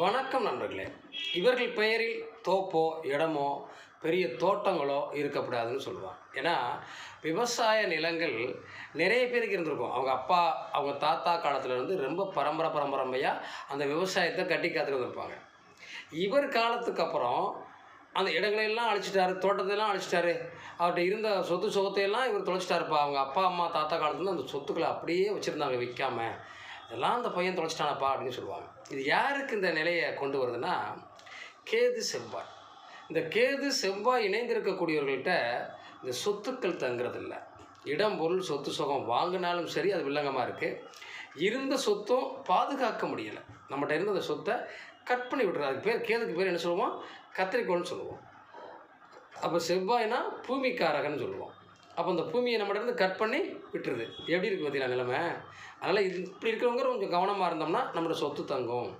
வணக்கம் நண்பர்களே. இவர்கள் பெயரில் தோப்போ இடமோ பெரிய தோட்டங்களோ இருக்கக்கூடாதுன்னு சொல்லுவாங்க. ஏன்னா விவசாய நிலங்கள் நிறைய பேருக்கு இருந்திருக்கும். அவங்க அப்பா அவங்க தாத்தா காலத்துலேருந்து ரொம்ப பரம்பரை பரம்பரமையாக அந்த விவசாயத்தை கட்டி காத்துட்டு வந்திருப்பாங்க இவர் காலத்துக்கு அப்புறம் அந்த இடங்களையெல்லாம் அழிச்சிட்டாரு தோட்டத்தையெல்லாம் அழிச்சிட்டாரு. அவர்கிட்ட இருந்த சொத்து சுகத்தையெல்லாம் இவர் தொலைச்சிட்டாருப்பா. அவங்க அப்பா அம்மா தாத்தா காலத்துலேருந்து அந்த சொத்துக்களை அப்படியே வச்சுருந்தாங்க விற்காமல் இதெல்லாம் அந்த பையன் தொலைச்சிட்டானப்பா அப்படின்னு சொல்லுவாங்க. இது யாருக்கு இந்த நிலையை கொண்டு வருதுன்னா கேது செவ்வாய். இந்த கேது செவ்வாய் இணைந்திருக்கக்கூடியவர்கள்ட்ட இந்த சொத்துக்கள் தங்குறதில்ல. இடம் பொருள் சொத்து சுகம் வாங்கினாலும் சரி அது வில்லங்கமாக இருக்குது இருந்த சொத்தும் பாதுகாக்க முடியலை. நம்மகிட்ட இருந்த அந்த சொத்தை கட் பண்ணி விட்டுறது அதுக்கு பேர் கேதுக்கு பேர் என்ன சொல்லுவோம்? கத்திரிக்கோள்னு சொல்லுவோம். அப்போ செவ்வாய்னா பூமிக்காரகன்னு சொல்லுவோம். அப்போ அந்த பூமியை நம்மகிட்ட இருந்து கட் பண்ணி விட்டுருது. எப்படி இருக்குது பார்த்தீங்களா நிலைமை? அதனால் இது இப்படி இருக்கிறவங்க கொஞ்சம் கவனமாக இருந்தோம்னா நம்மளோட சொத்து தங்கும்.